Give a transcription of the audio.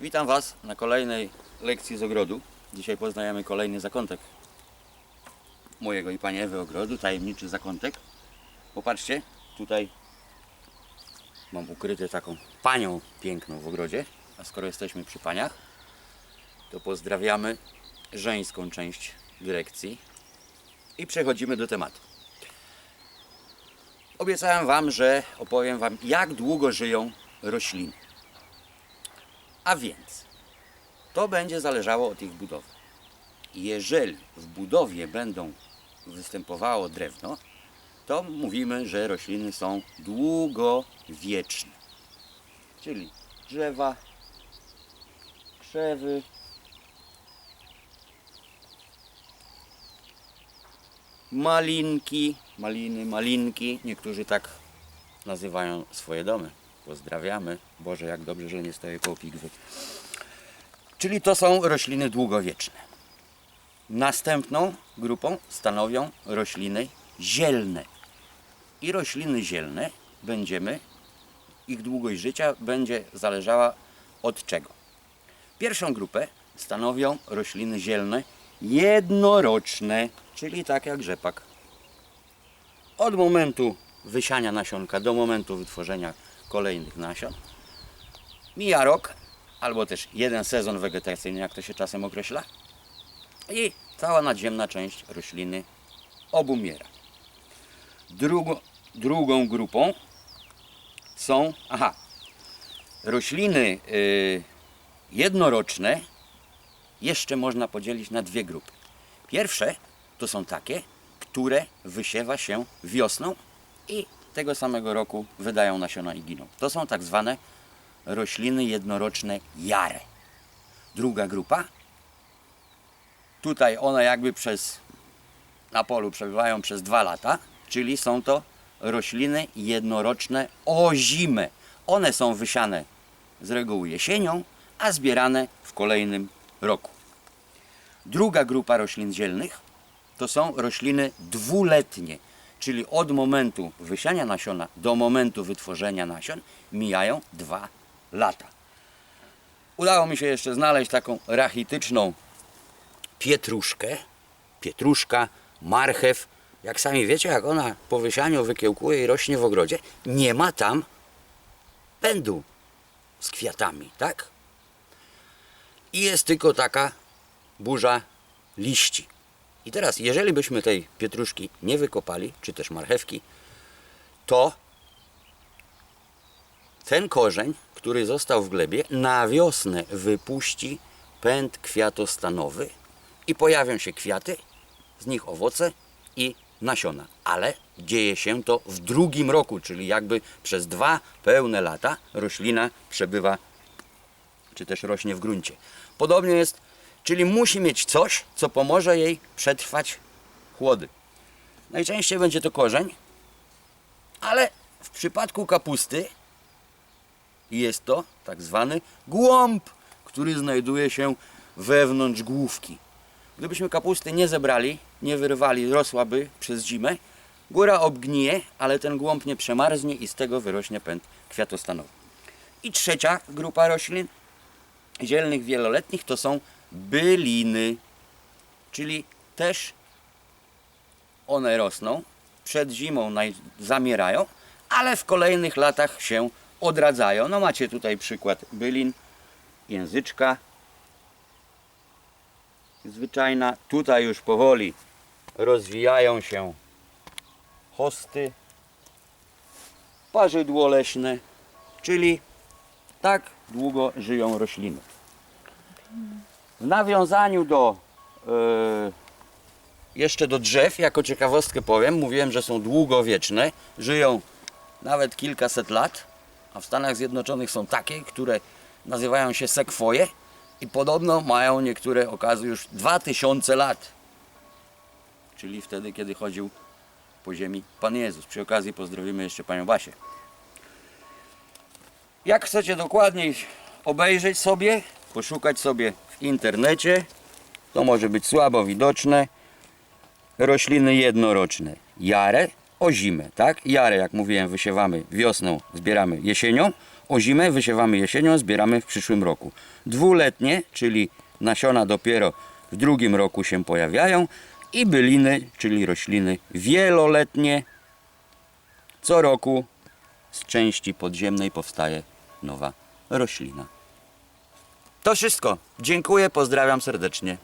Witam Was na kolejnej lekcji z ogrodu. Dzisiaj poznajemy kolejny zakątek mojego i Pani Ewy ogrodu, tajemniczy zakątek. Popatrzcie, tutaj mam ukryte taką panią piękną w ogrodzie, a skoro jesteśmy przy paniach, to pozdrawiamy żeńską część dyrekcji i przechodzimy do tematu. Obiecałem Wam, że opowiem Wam, jak długo żyją rośliny. A więc to będzie zależało od ich budowy. Jeżeli w budowie będą występowało drewno, to mówimy, że rośliny są długowieczne. Czyli drzewa, krzewy, malinki, maliny, malinki. Niektórzy tak nazywają swoje domy. Pozdrawiamy. Boże, jak dobrze, że nie stoję koło pigwy. Czyli to są rośliny długowieczne. Następną grupą stanowią rośliny zielne. I rośliny zielne będziemy, ich długość życia będzie zależała od czego? Pierwszą grupę stanowią rośliny zielne jednoroczne, czyli tak jak rzepak. Od momentu wysiania nasionka do momentu wytworzenia kolejnych nasion mija rok, albo też jeden sezon wegetacyjny, jak to się czasem określa, i cała nadziemna część rośliny obumiera. Drugo, drugą grupą są, aha, rośliny y, jednoroczne jeszcze można podzielić na dwie grupy. Pierwsze to są takie, które wysiewa się wiosną i tego samego roku wydają nasiona i giną. To są tak zwane rośliny jednoroczne jare. Druga grupa, tutaj one jakby przez na polu przebywają przez dwa lata, czyli są to rośliny jednoroczne ozime. One są wysiane z reguły jesienią, a zbierane w kolejnym roku. Druga grupa roślin zielnych to są rośliny dwuletnie, czyli od momentu wysiania nasiona do momentu wytworzenia nasion mijają dwa lata. Udało mi się jeszcze znaleźć taką rachityczną pietruszkę, pietruszka, marchew. Jak sami wiecie, jak ona po wysianiu wykiełkuje i rośnie w ogrodzie, nie ma tam pędu z kwiatami, tak? I jest tylko taka burza liści. I teraz, jeżeli byśmy tej pietruszki nie wykopali, czy też marchewki, to ten korzeń, który został w glebie, na wiosnę wypuści pęd kwiatostanowy i pojawią się kwiaty, z nich owoce i nasiona. Ale dzieje się to w drugim roku, czyli jakby przez dwa pełne lata roślina przebywa czy też rośnie w gruncie. Podobnie jest, czyli musi mieć coś, co pomoże jej przetrwać chłody. Najczęściej będzie to korzeń, ale w przypadku kapusty jest to tak zwany głąb, który znajduje się wewnątrz główki. Gdybyśmy kapusty nie zebrali, nie wyrwali, rosłaby przez zimę, góra obgnije, ale ten głąb nie przemarznie i z tego wyrośnie pęd kwiatostanowy. I trzecia grupa roślin zielnych wieloletnich to są byliny, czyli też one rosną, przed zimą zamierają, ale w kolejnych latach się odradzają. No macie tutaj przykład bylin, języczka zwyczajna. Tutaj już powoli rozwijają się hosty, parzydło leśne, czyli tak długo żyją rośliny. W nawiązaniu do e, jeszcze do drzew, jako ciekawostkę powiem, mówiłem, że są długowieczne, żyją nawet kilkaset lat, a w Stanach Zjednoczonych są takie, które nazywają się sekwoje i podobno mają niektóre okazy już 2000 lat. Czyli wtedy, kiedy chodził po ziemi Pan Jezus. Przy okazji pozdrowimy jeszcze Panią Basię. Jak chcecie dokładniej obejrzeć sobie, poszukać sobie internecie, to może być słabo widoczne. Rośliny jednoroczne. Jarę o zimę, tak? Jarę, jak mówiłem, wysiewamy wiosną, zbieramy jesienią. Ozimę wysiewamy jesienią, zbieramy w przyszłym roku. Dwuletnie, czyli nasiona dopiero w drugim roku się pojawiają i byliny, czyli rośliny wieloletnie. Co roku z części podziemnej powstaje nowa roślina. To wszystko. Dziękuję, pozdrawiam serdecznie.